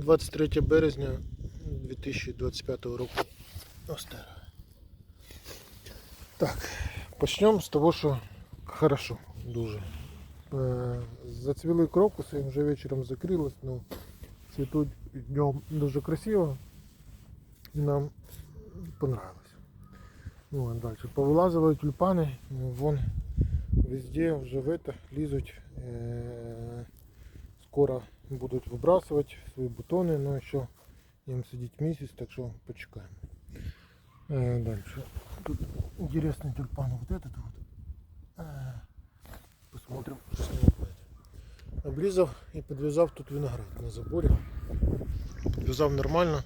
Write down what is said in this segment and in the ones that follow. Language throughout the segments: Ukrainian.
23 березня 2025 року. Остера. Так, почнемо з того, що хорошо, дуже. Е, Зацвіли крокуси, вже вечором закрилось, ну цвітуть днем дуже красиво. І нам понравилось. Ну, далі. Повилазили тюльпани, вон везде вже в это лізуть. Е, Скоро будуть вибрасувати свої бутони, але ще їм сидіть місяць, так що почекаємо. Е, Далі. Тут интересный тюльпан вот этот вот. Е, Посмотрим, что с ним будет. Обрізав і підв'язав тут виноград на заборі. Підв'язав нормально.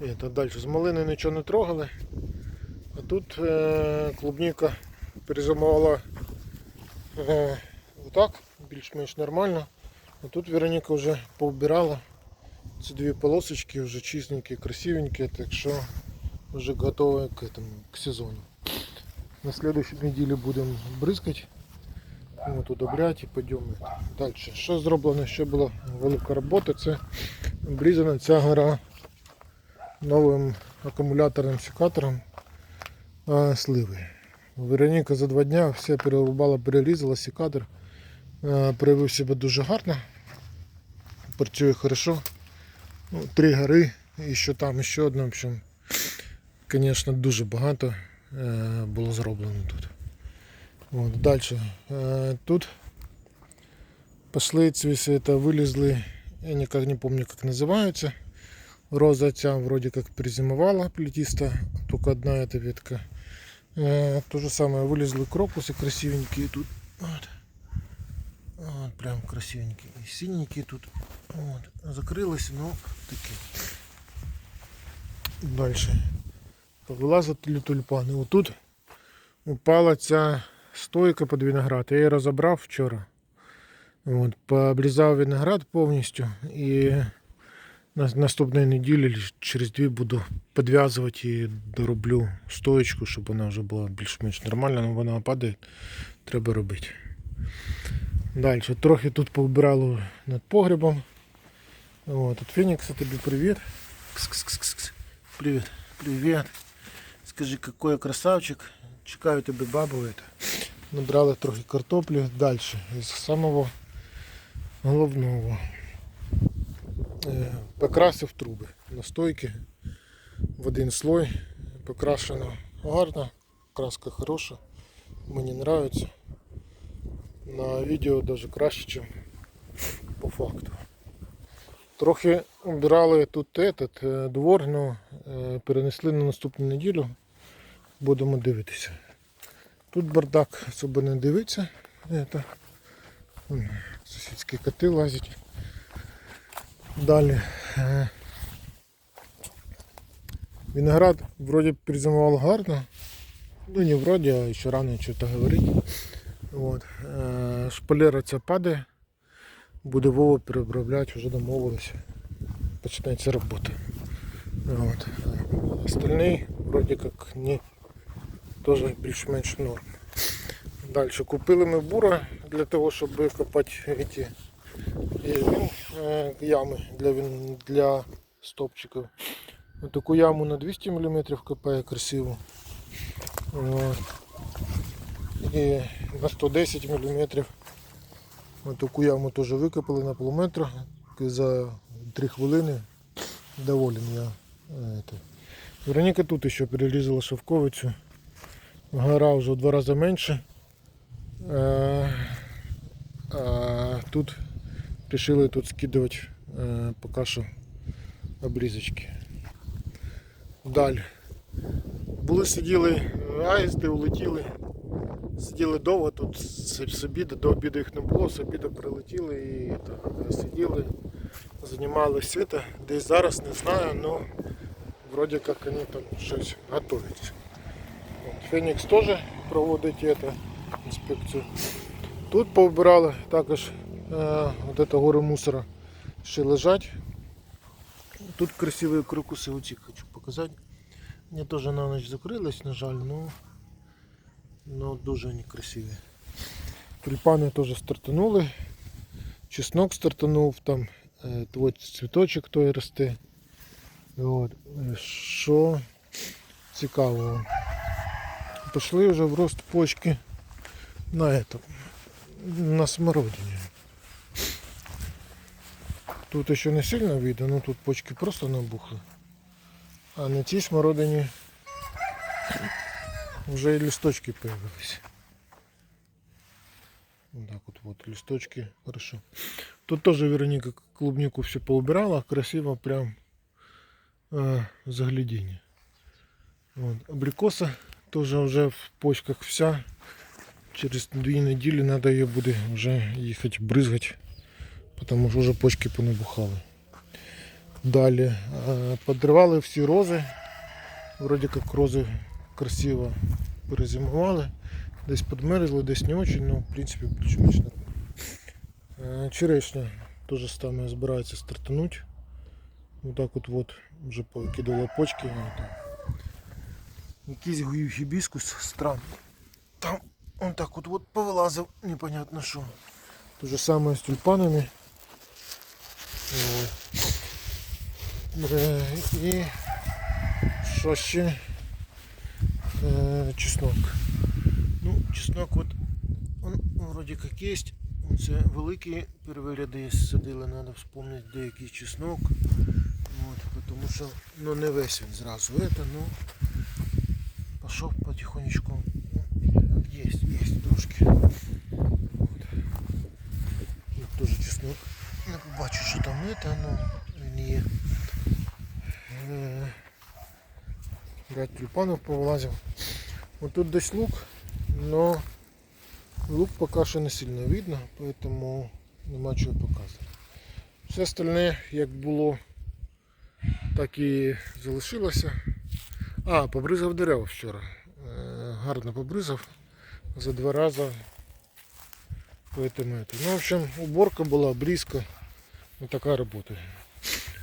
Это, далі. З малини нічого не трогали. А тут е, клубніка перезимувала е, отак, більш-менш нормально. А тут Вероніка вже повбирала. Ці дві полосочки вже чистенькі, красивенькі, так що вже готові к этому, к сезону. На следующей неделе будемо бризкати. От, удобрять і підемо. Далі. Що зроблено? Ще була велика робота. Це обрізана ця гора новим акумуляторним секатором а, сливи. Вероніка за два дня все перерубала, перерізала, секатор. Проявив себе дуже гарно Працює хорошо. Ну, три гори і що там, і ще одна. В общем, звісно, дуже багато е, було зроблено тут. От, далі. Е, тут пошли цвіси, это вылезли, я никак не помню, как называются. Роза ця вроде как призимовала плетиста, только одна эта ветка. Э, то же самое, вылезли крокусы красивенькие тут. Вот. Вот, прям красивенькие. И синенькие тут. Закрылась, но такие. Дальше. Повилазили тюльпани. Отут упала ця стойка під виноград. Я її розібрав вчора. От, пообрізав виноград повністю і на наступної неділі чи через дві буду підв'язувати і дороблю стоечку, щоб вона вже була більш-менш нормальна, але вона падає, треба робити. Далі, трохи тут повбирало над погребом. От, от Фенікса, тобі привіт. Привіт, привіт. Скажи, какой я красавчик. Чекаю тебе бабу. Это. Набрали трохи картоплі. Далі. Із самого головного. Е, Покрасив труби на стойки в один слой. Покрашено гарно, краска хороша. Мені подобається. На відео навіть краще, ніж по факту. Трохи убирали тут этот е, двор, но е, перенесли на наступну неділю. Будемо дивитися. Тут бардак особо не дивиться. Это. Сусідські коти лазять. Далі. е, Виноград вроде призимував гарно. Ну не вроде, а ще рано що-то говорити. Вот. Е, Шпалера ця падає. Буде Вова переобробляти, вже домовилися. Починається робота. Вот. Остальний вроде как не тоже більш-менш норм. Далі купили ми бура для того, щоб копати эти і, ну, е, ями для, для стопчиків. Таку яму на 200 мм копає красиво. І на 110 мм. Таку яму теж викопали на полуметра за 3 хвилини. Доволен я. е, Вероніка тут ще перерізала шовковицю. Гора вже в два рази менше. Е, а тут вирішили тут скидувати е, поки що обрізочки. Далі. Були сиділи аїсти, улетіли. Сиділи довго, тут з обіду, до обіду їх не було, з обіду прилетіли і так, сиділи, займалися це. Десь зараз не знаю, але вроде как вони там щось готуються. От, Фенікс теж проводить это, інспекцію. Тут повбирали також е, от это гори мусора ще лежать. Тут красиві крокуси оці хочу показати. Вони теж на ніч закрились, на жаль, но, но дуже вони красиві. Тюльпани теж стартанули. Чеснок стартанув там. е, твой цвіточок той росте. От. Е, Що цікавого? Пішли вже в рост почки на этом, на смородині. Тут еще не сильно видно, но тут почки просто набухли. А на цій смородині вже і листочки появились. Вот так вот, вот листочки, хорошо. Тут тоже Вероника клубнику все поубирала, красиво прям э, загляденье. Вот. Абрикоса тоже уже в почках вся. Через две недели надо ее буде уже ехать брызгать, потому что уже почки понабухали. Далі е, подривали всі рози. Вроді як рози красиво перезимували. Десь підмерзли, десь не очень, но в принципі більш-менш нормально. Е, Черешня теж саме збирається стартануть. Вот так от, вот вже покидала почки. Якийсь гу- гібіскус странний. Там он так от, от повилазив, непонятно що. Те же саме з тюльпанами. От. Е, І що ще? Е, чеснок. Ну, чеснок от, он вроді як є. Це великі первиряди садили, треба вспомнити деякий чеснок. От, тому що ну, не весь він зразу. Это, ну, пошел потихонечку. Есть, есть трошки. Тут тоже чеснок. Не побачу, що там это, ну він є. Е, Ряд тюльпанів повилазив. Вот тут десь лук, но лук пока що не сильно видно, поэтому нема чого показувати. Все остальне як було, так і залишилося. А, побризав дерева вчора. Е, Гарно побризав за два рази. Поэтому это. Ну, в общем, уборка була, обрізка. Ну, така робота.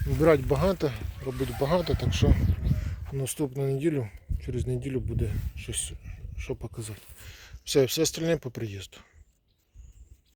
Вбирати багато, робити багато, так що наступну неділю, через неділю буде щось що показати. Все, все остальне по приїзду.